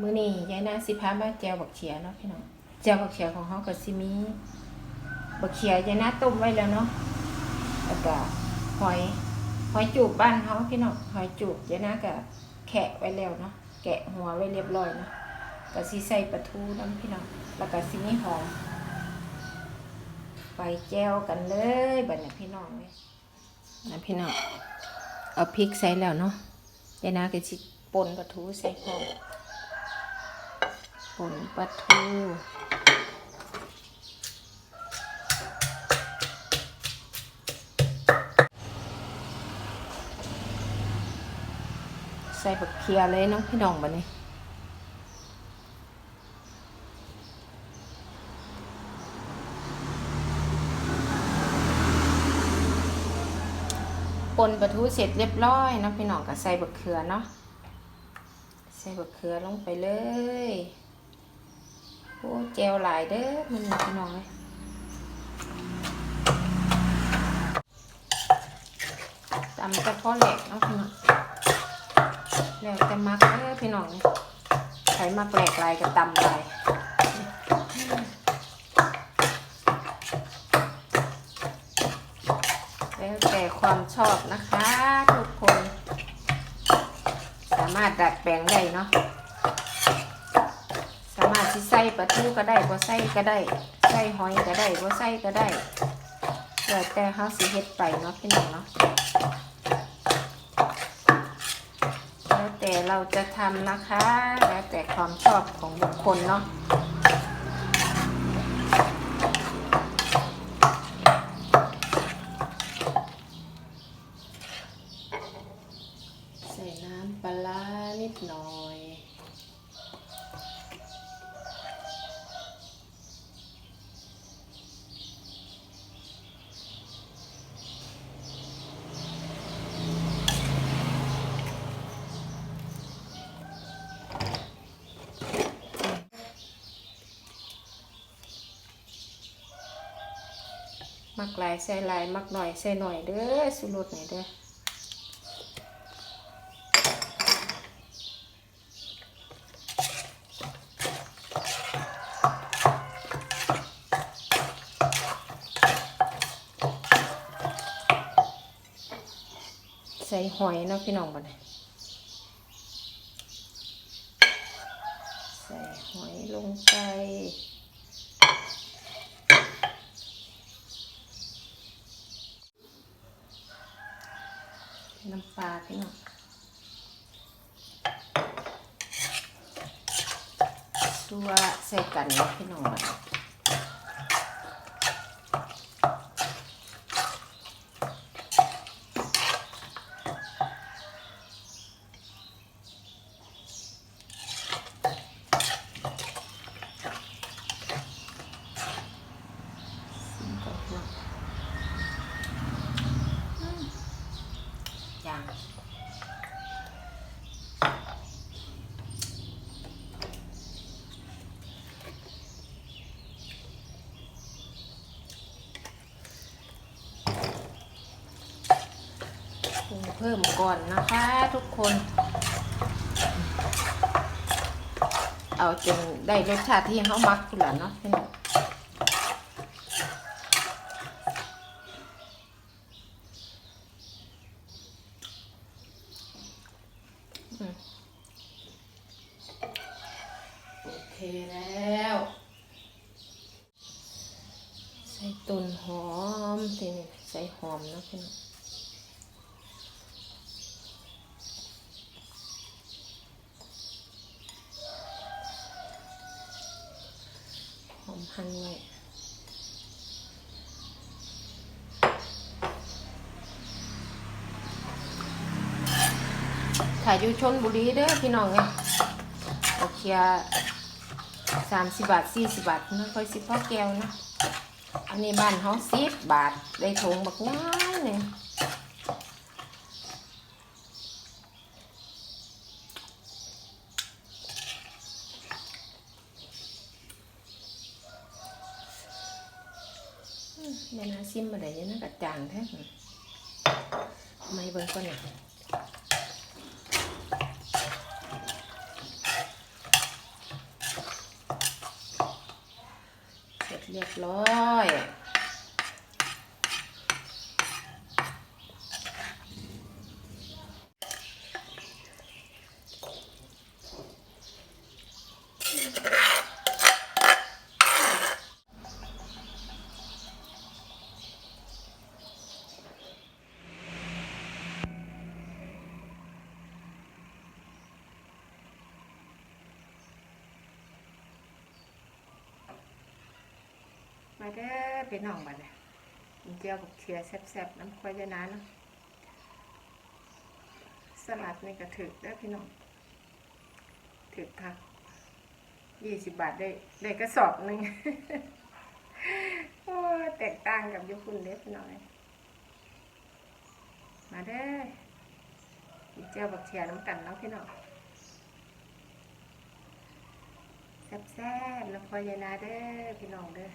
มื้อนี้ยายนาสิพามาแจวบักเขียเนาะพี่น้องแจวบักเขียของเฮาก็สิมีบักเขียยายนาต้มไว้แล้วเนาะแล้วก็หอยหอยจูบบ้านเฮาพี่น้องหอยจูบยายนาก็แคะไว้แล้วเนาะแกะหัวไว้เรียบร้อยเนาะก็สิใส่ปลาทูน้ำพี่น้องแล้วก็สิมีหอมไปแจวกันเลยบัดนี้พี่น้องเว้ยนะพี่น้องเอาพริกใส่แล้วเนาะยายนาก็สิป่นปลาทูใส่พร้อม ผลปลาทูใส่บักเคียเลยเน้องพี่น้องบันนี้ปนปลาทูเสร็จเรียบร้อยเน้องพี่น้องก็ใส่บักเขือเนาะใส่บักเขือลงไปเลย โอ้แจวหลายเด้อมันนี่พี่น้องเลยตำแต่พอแหลกเนาะพี่น้องแล้วแต่มักเด้อพี่น้องเลยใครมักแหลกลายก็ตำลายแล้วแต่ความชอบนะคะ ทุกคน สามารถดัดแปลงได้เนาะ สามารถสิใส่ปลาทูก็ได้บ่ใส่ก็ได้ ใส่หอยก็ได้บ่ใส่ก็ได้แล้วแต่เฮาสิเฮ็ดไปเนาะพี่น้องเนาะแล้วแต่เราจะทำนะคะ แล้วแต่ความชอบของบุคคลเนาะใส่น้ำปลานิดหน่อย มักหลายใส่หลาย มักหน่อยใส่หน่อยเด้อสุรสหน่อยเด้อใส่หอยเนาะพี่น้องบัดนี้ใส่หอยลงไป น้ำปลาพี่น้องตัวใส่กันนาะพี่น้องบัดนี้ซิมก่อนพี่น้องอืมอย่าง ปรุงเพิ่มก่อนนะคะทุกคน เอาจนได้รสชาติที่เขามักคุณล่ะเนาะพี่น้องโอเคแล้ว ใส่ตุนหอมทีนี้ใส่หอมนะพี่น้อง หอมหั่นไว้ถ่ายอยู่ชนบุรีเด้อพี่น้องไงโอเคสามสิบบาทสี่สิบบาทไม่ค่อยสิพ่อแก้วนะ อันนี้บ้านเขาสิบบาท ได้ถุงบักง่ายหนึ่ง แม่น่าซิมมาได้ยังน่ากระจางแท้ไม่เบิ่งก่อนนะเสร็จเรียบร้อย เด้อไปน้องบัดเนี่ยกินเจียวกับเขียแซ่บๆน้ำควายนาเนาะสลัดนี่ก็ถึกเด้พี่น้องถึกค่ะยี่สิบบาทได้ได้กระสอบหนึ่งโอ้แตกต่างกับยุคุณเด้อพี่น้อย มาเด้อกินเจียวกับเขียน้ำกันเนาะพี่น้องแซ่บๆน้ำควายยานาเด้อพี่น้องเด้อ